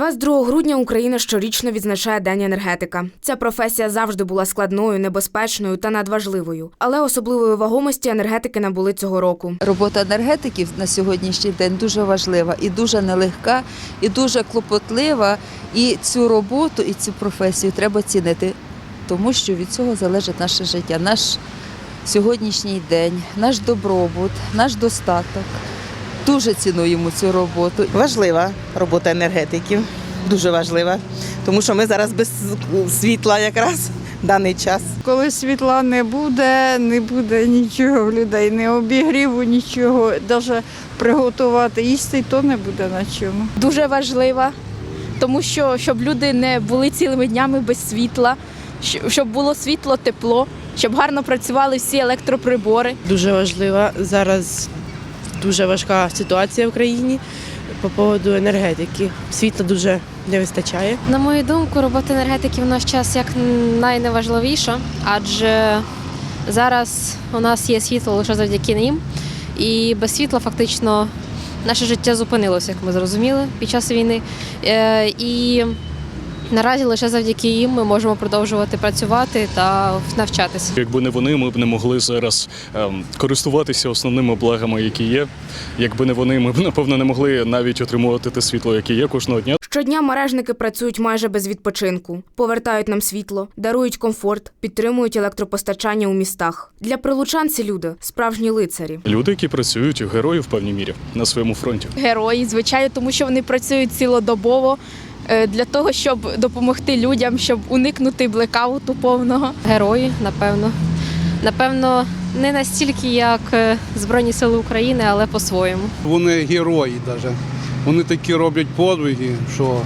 22 грудня Україна щорічно відзначає День енергетика. Ця професія завжди була складною, небезпечною та надважливою, але особливої вагомості енергетики набули цього року. Робота енергетиків на сьогоднішній день дуже важлива і дуже нелегка, і дуже клопотлива. І цю роботу, і цю професію треба цінити, тому що від цього залежить наше життя, наш сьогоднішній день, наш добробут, наш достаток. Дуже цінуємо цю роботу. Важлива робота енергетиків, дуже важлива, тому що ми зараз без світла якраз в даний час. Коли світла не буде, не буде нічого в людей, не обігріву, нічого. Навіть приготувати їсти, то не буде на чому. дуже важлива, тому що щоб люди не були цілими днями без світла, щоб було світло, тепло, щоб гарно працювали всі електроприбори. дуже важлива. Зараз дуже важка ситуація в країні по поводу енергетики. Світла дуже не вистачає. На мою думку, робота енергетиків в наш час як найневажливіша, адже зараз у нас є світло лише завдяки ним, і без світла фактично наше життя зупинилося, як ми зрозуміли, під час війни. Е, І наразі лише завдяки їм ми можемо продовжувати працювати та навчатися. Якби не вони, ми б не могли зараз ем, користуватися основними благами, які є. Якби не вони, ми б напевно не могли навіть отримувати те світло, яке є кожного дня. Щодня мережники працюють майже без відпочинку, повертають нам світло, дарують комфорт, підтримують електропостачання у містах. Для прилучан ці люди справжні лицарі. Люди, які працюють, герої в певній мірі на своєму фронті. Герої, звичайно, тому що вони працюють цілодобово для того, щоб допомогти людям, щоб уникнути блекауту повного. Герої, напевно. Напевно, не настільки, як е, Збройні Сили України, але по-своєму. Вони герої навіть. Вони такі роблять подвиги, що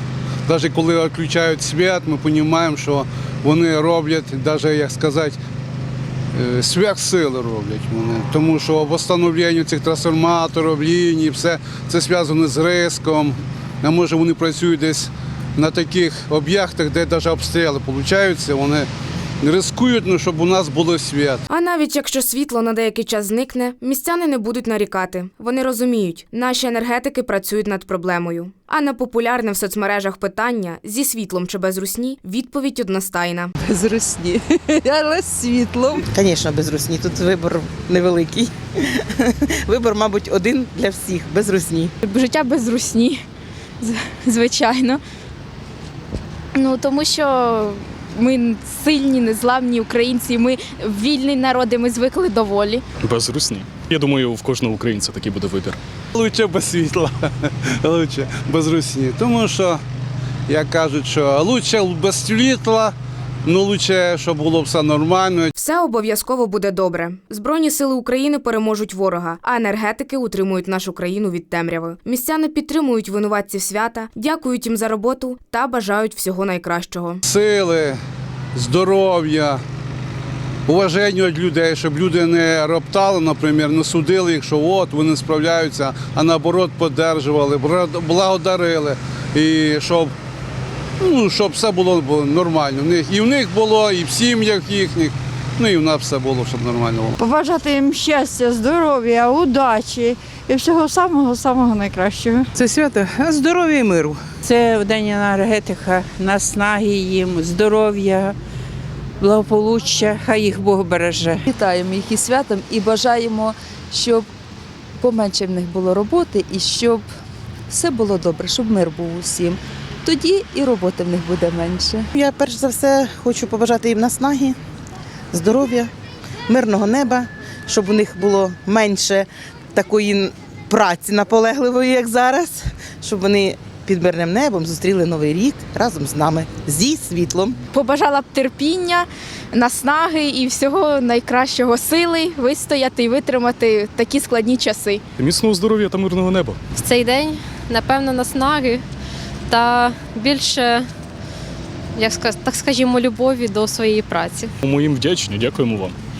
навіть коли відключають світ, ми розуміємо, що вони роблять, навіть як сказати, е, сверхсили роблять вони. Тому що встановлення цих трансформаторів, ліній, все це зв'язано з риском. А може вони працюють десь на таких об'єктах, де навіть обстріли получаються, вони рискують, ну, щоб у нас було світ. А навіть якщо світло на деякий час зникне, містяни не будуть нарікати. Вони розуміють, наші енергетики працюють над проблемою. А на популярне в соцмережах питання зі світлом чи без русні відповідь одностайна. Без русні, але з світлом. Звісно, без русні. Тут вибор невеликий. Вибор, мабуть, один для всіх, без русні. Життя без русні, звичайно. Ну, тому що ми сильні, незламні українці, ми вільні народи, ми звикли до волі. Без русні. Я думаю, в кожного українця такий буде вибір. Лучше без світла, лучше без русні. Тому що, як кажуть, що лучше без світла, ну лучше, щоб було все нормально. Все обов'язково буде добре. Збройні сили України переможуть ворога, а енергетики утримують нашу країну від темряви. Містяни підтримують винуватців свята, дякують їм за роботу та бажають всього найкращого. Сили, здоров'я, уваження від людей, щоб люди не роптали, наприклад, не судили їх, що от вони справляються, а наоборот подержували, благодарили. І щоб, ну, щоб все було нормально. В них, і в них було, і в сім'ях їхніх, ну і в нас все було, щоб нормально було. Побажати їм щастя, здоров'я, удачі і всього самого самого найкращого. Це свято здоров'я і миру. Це день енергетика, наснаги їм, здоров'я, благополуччя, хай їх Бог береже. Вітаємо їх із святом і бажаємо, щоб поменше в них було роботи і щоб все було добре, щоб мир був усім. Тоді і роботи в них буде менше. Я перш за все хочу побажати їм наснаги, здоров'я, мирного неба, щоб у них було менше такої праці наполегливої, як зараз, щоб вони під мирним небом зустріли новий рік разом з нами зі світлом. Побажала б терпіння, наснаги і всього найкращого сили вистояти і витримати такі складні часи. Міцного здоров'я та мирного неба. В цей день, напевно, наснаги та більше, як так скажімо, любові до своєї праці. Ми їм вдячні, дякуємо вам.